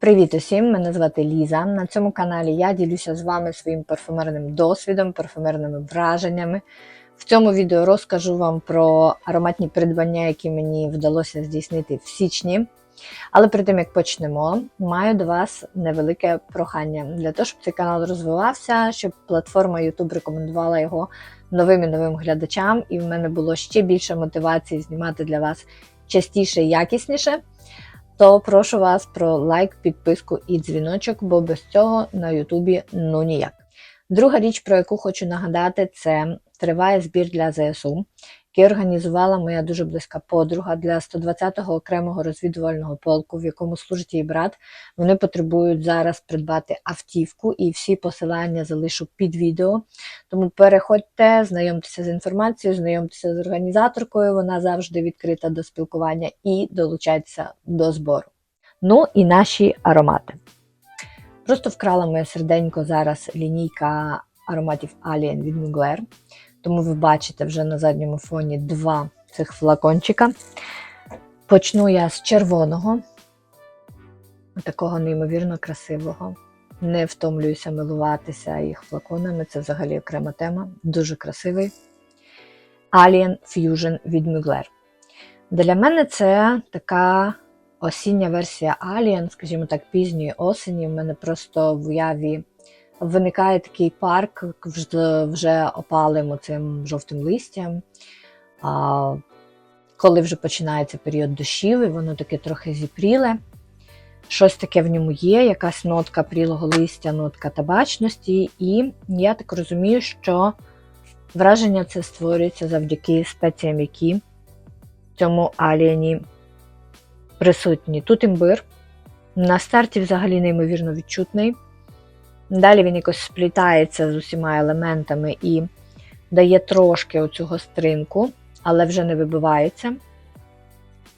Привіт усім! Мене звати Ліза. На цьому каналі я ділюся з вами своїм парфумерним досвідом, парфумерними враженнями. В цьому відео розкажу вам про ароматні придбання, які мені вдалося здійснити в січні. Але перед тим як почнемо, маю до вас невелике прохання для того, щоб цей канал розвивався, щоб платформа YouTube рекомендувала його новим і новим глядачам, і в мене було ще більше мотивації знімати для вас частіше і якісніше. То прошу вас про лайк, підписку і дзвіночок, бо без цього на Ютубі ну ніяк. Друга річ, про яку хочу нагадати, це триває збір для ЗСУ, який організувала моя дуже близька подруга для 120-го окремого розвідувального полку, в якому служить її брат. Вони потребують зараз придбати автівку, і всі посилання залишу під відео. Тому переходьте, знайомтеся з інформацією, знайомтеся з організаторкою. Вона завжди відкрита до спілкування і долучайтеся до збору. Ну і наші аромати. Просто вкрала моє серденько зараз лінійка ароматів Alien від Mugler. Тому ви бачите вже на задньому фоні два цих флакончика. Почну я з червоного, такого неймовірно красивого. Не втомлююся милуватися їх флаконами, це взагалі окрема тема. Дуже красивий. Alien Fusion від Mugler. Для мене це така осіння версія Alien, скажімо так, пізньої осені. У мене просто в уяві виникає такий парк вже, опалим цим жовтим листям. А, коли вже починається період дощів, і воно таке трохи зіпріле. Щось таке в ньому є, якась нотка прілого листя, нотка табачності. І я так розумію, що враження це створюється завдяки спеціям, які в цьому аліені присутні. Тут імбир. На старті взагалі неймовірно відчутний. Далі він якось сплітається з усіма елементами і дає трошки оцю гостринку, але вже не вибивається.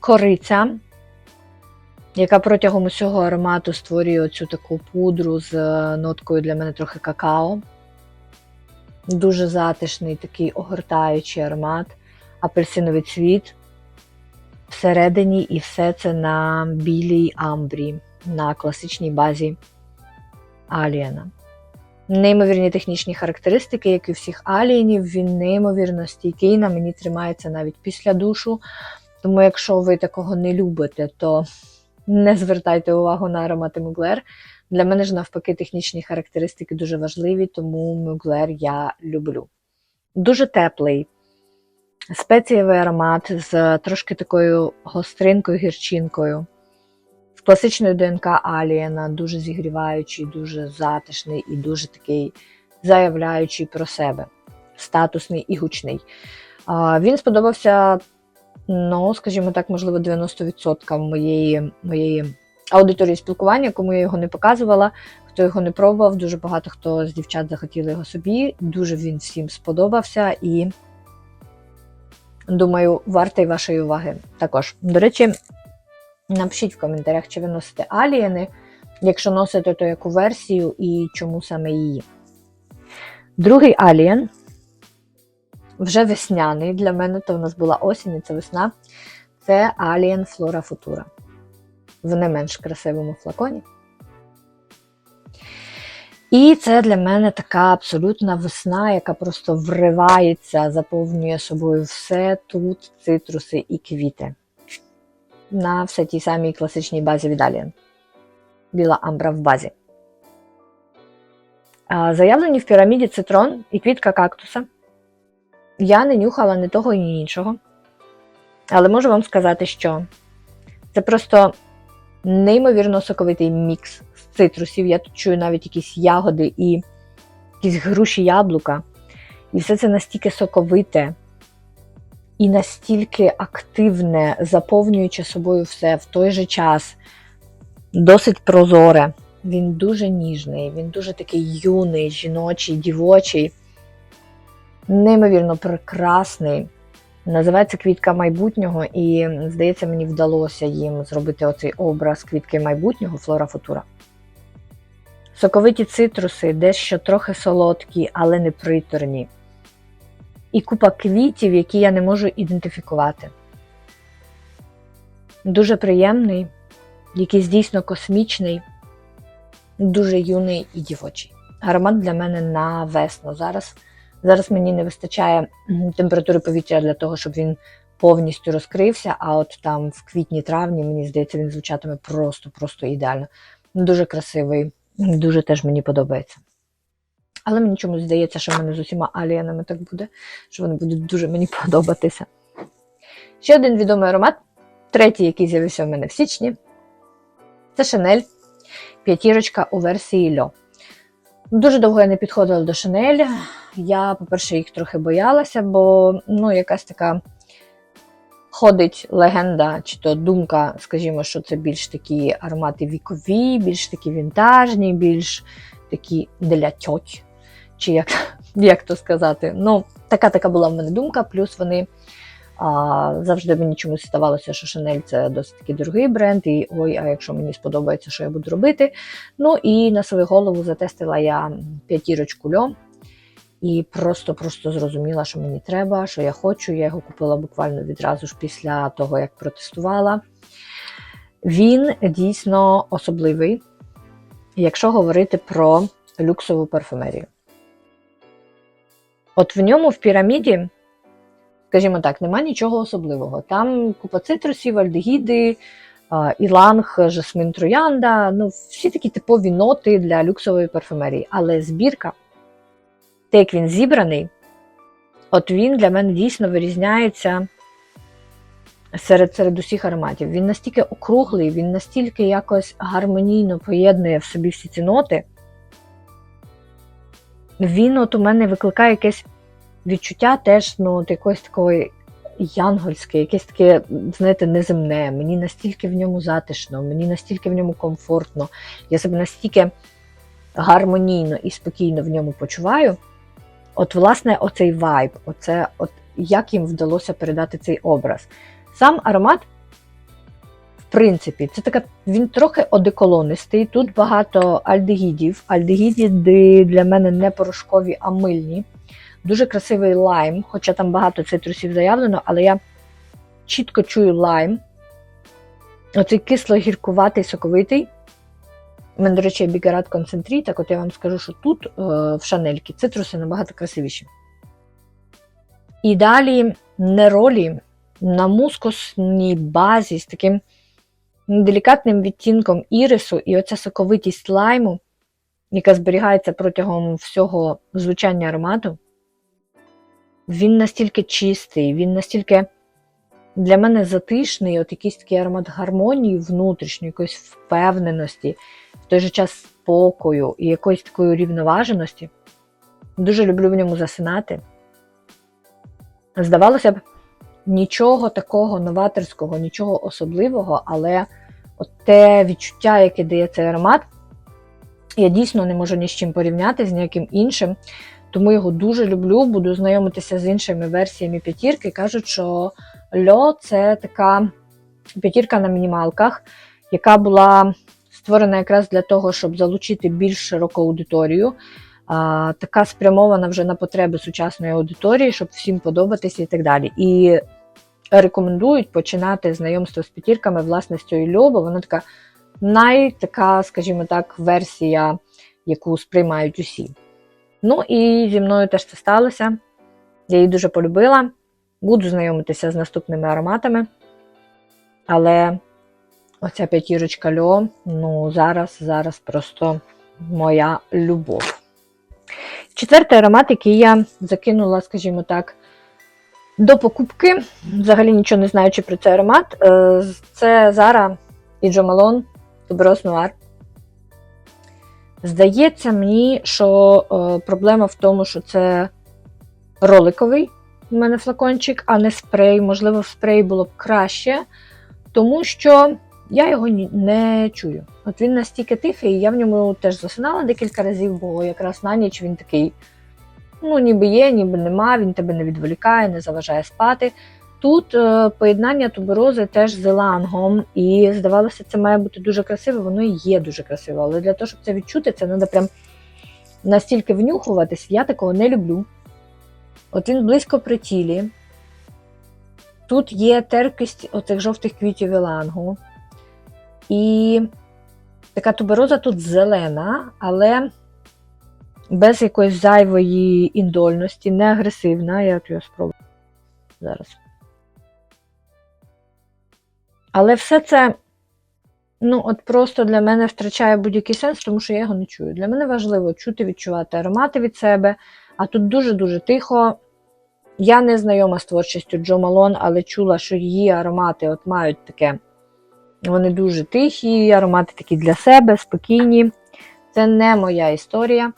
Кориця, яка протягом усього аромату створює оцю таку пудру з ноткою для мене трохи какао. Дуже затишний такий огортаючий аромат, апельсиновий цвіт. Всередині і все це на білій амбрі, на класичній базі Аліена. Неймовірні технічні характеристики, як і всіх алієнів, він неймовірно стійкий, на мені тримається навіть після душу. Тому, якщо ви такого не любите, то не звертайте увагу на аромати Муглер. Для мене ж, навпаки, технічні характеристики дуже важливі, тому Муглер я люблю. Дуже теплий, спецієвий аромат з трошки такою гостринкою, гірчинкою. З класичною ДНК Алієна, дуже зігріваючий, дуже затишний і дуже такий заявляючий про себе, статусний і гучний. Він сподобався, ну, скажімо так, можливо, 90% моєї моєї аудиторії спілкування, кому я його не показувала, хто його не пробував. Дуже багато хто з дівчат захотіли його собі. Дуже він всім сподобався і, думаю, вартий вашої уваги також. До речі, Напишіть в коментарях, чи ви носите алієни. Якщо носите, то яку версію і чому саме її. Другий алієн вже весняний. Для мене то в нас була осінь, і це весна. Це Alien Flora Futura. В не менш красивому флаконі. І це для мене така абсолютна весна, яка просто вривається, заповнює собою все тут, цитруси і квіти на все тій самій класичній базі від. Біла амбра в базі. Заявлені в піраміді цитрон і квітка кактуса. Я не нюхала ні того, ні іншого. Але можу вам сказати, що це просто неймовірно соковитий мікс з цитрусів. Я тут чую навіть якісь ягоди і якісь груші яблука. І все це настільки соковите, і настільки активне, заповнюючи собою все в той же час, досить прозоре. Він дуже ніжний, він дуже такий юний, жіночий, дівочий, неймовірно прекрасний. Називається квітка майбутнього, і, здається, мені вдалося їм зробити оцей образ квітки майбутнього Флора Футура. Соковиті цитруси, дещо трохи солодкі, але не приторні і купа квітів, які я не можу ідентифікувати. Дуже приємний, якийсь дійсно космічний. дуже юний і дівочий. Аромат для мене на весну. Зараз, зараз мені не вистачає температури повітря для того, щоб він повністю розкрився. А от там в квітні-травні, мені здається, він звучатиме просто-просто ідеально. Дуже красивий, дуже теж мені подобається. Але мені чомусь здається, що в мене з усіма аліянами так буде, що вони будуть дуже мені подобатися. Ще один відомий аромат, третій, який з'явився в мене в січні, це Шанель п'ятірочка у версії Льо. Дуже довго я не підходила до Шанель. Я, по-перше, їх трохи боялася, бо ну, якась така ходить легенда, чи то думка, скажімо, що це більш такі аромати вікові, більш такі вінтажні, більш такі для тьоть, чи як, як то сказати. Ну, така така була в мене думка, плюс вони. А, завжди мені чомусь ставалося, що Шанель це досить таки дорогий бренд, і ой, а якщо мені сподобається, що я буду робити. Ну і на свою голову затестила я п'ятірочку льо і просто-просто зрозуміла, що мені треба, що я хочу. Я його купила буквально відразу ж після того, як протестувала. Він дійсно особливий, якщо говорити про люксову парфумерію. От в ньому в піраміді скажімо так, нема нічого особливого. Там купа цитрусів, альдегіди, іланг, жасмин троянда, ну, всі такі типові ноти для люксової парфумерії. Але збірка, те, як він зібраний, от він для мене дійсно вирізняється серед, серед усіх ароматів. Він настільки округлий, він настільки якось гармонійно поєднує в собі всі ці ноти. Він от у мене викликає якесь відчуття теж ну, от якоїсь такої янгольське, якесь таке, знаєте, неземне. Мені настільки в ньому затишно, мені настільки в ньому комфортно, я себе настільки гармонійно і спокійно в ньому почуваю. От, власне, оцей вайб, оце, от як їм вдалося передати цей образ. Сам аромат, принципі, це така, він трохи одеколонистий. Тут багато альдегідів. Альдегіди для мене не порошкові, а мильні. Дуже красивий лайм, хоча там багато цитрусів заявлено, але я чітко чую лайм. Оцей кисло-гіркуватий, соковитий. У мене, до речі, бігерат концентрі, так от я вам скажу, що тут, е, в шанельки, цитруси набагато красивіші. І далі неролі на мускусній базі з таким делікатним відтінком ірису, і оця соковитість лайму, яка зберігається протягом всього звучання аромату він настільки чистий, він настільки для мене затишний, от якийсь такий аромат гармонії внутрішньої, якоїсь впевненості, в той же час спокою і якоїсь такої рівноваженості. Дуже люблю в ньому засинати. Здавалося б, нічого такого новаторського, нічого особливого, але от те відчуття, яке дає цей аромат, я дійсно не можу ні з чим порівняти з ніяким іншим. Тому його дуже люблю, буду знайомитися з іншими версіями п'ятірки. Кажуть, що льо це така п'ятірка на мінімалках, яка була створена якраз для того, щоб залучити більш широку аудиторію. Така спрямована вже на потреби сучасної аудиторії, щоб всім подобатися і так далі. І рекомендують починати знайомство з п'ятірками власне з цією льо, вона така найтака, скажімо так, версія, яку сприймають усі. Ну і зі мною теж це сталося. Я її дуже полюбила. Буду знайомитися з наступними ароматами. Але оця п'ятірочка льо, ну, зараз, зараз просто моя любов. Четвертий аромат, який я закинула, скажімо так, до покупки. Взагалі нічого не знаючи про цей аромат. е, Це Zara і Джо Малон Туберос Нуар. Здається мені, що е, проблема в тому, що це роликовий у мене флакончик, а не спрей. Можливо, спрей було б краще, тому що я його не чую. От він настільки тихий, я в ньому теж засинала декілька разів, бо якраз на ніч він такий, ну, ніби є, ніби нема, він тебе не відволікає, не заважає спати. Тут е, поєднання туберози теж з елангом, і здавалося, це має бути дуже красиво, воно і є дуже красиво. Але для того, щоб це відчути, це треба прям настільки внюхуватись. Я такого не люблю. От він близько при тілі. Тут є терпкість оцих жовтих квітів елангу. І Така тубероза тут зелена, але без якоїсь зайвої індольності, не агресивна. Я його спробую зараз. Але все це, ну, от просто для мене втрачає будь-який сенс, тому що я його не чую. Для мене важливо чути, відчувати аромати від себе, а тут дуже-дуже тихо. Я не знайома з творчістю Джо Малон, але чула, що її аромати от мають таке. Вони дуже тихі, аромати такі для себе, спокійні. Це не моя історія.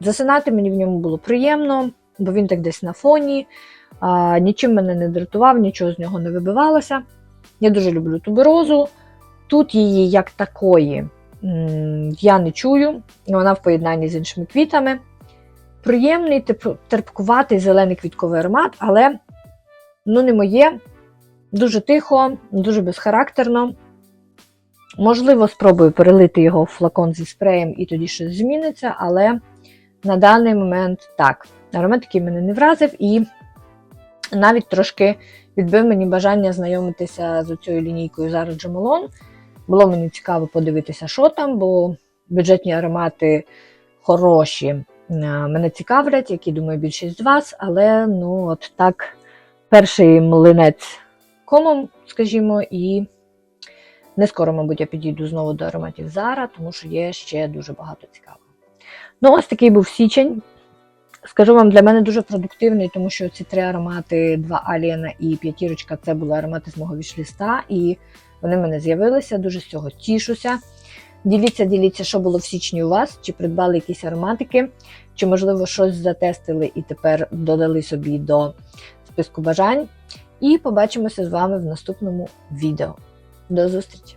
Засинати мені в ньому було приємно, бо він так десь на фоні, а, нічим мене не дратував, нічого з нього не вибивалося. Я дуже люблю туберозу. Тут її як такої я не чую, вона в поєднанні з іншими квітами. Приємний, терпкуватий зелений квітковий аромат, але ну, не моє. Дуже тихо, дуже безхарактерно. Можливо, спробую перелити його в флакон зі спреєм і тоді щось зміниться, але на даний момент так. Аромат такий мене не вразив і навіть трошки відбив мені бажання знайомитися з цією лінійкою Zara Джамалон. Було мені цікаво подивитися, що там, бо бюджетні аромати хороші е, мене цікавлять, які думаю, більшість з вас, але ну от так, перший млинець комом, скажімо, і не скоро, мабуть, я підійду знову до ароматів Zara, тому що є ще дуже багато цікавого. Ну, ось такий був січень. Скажу вам, для мене дуже продуктивний, тому що ці три аромати, два Аліена і п'ятірочка, це були аромати з мого вішліста, і вони в мене з'явилися. Дуже з цього тішуся. Діліться, діліться, що було в січні у вас, чи придбали якісь ароматики, чи, можливо, щось затестили і тепер додали собі до списку бажань. І побачимося з вами в наступному відео. До зустрічі!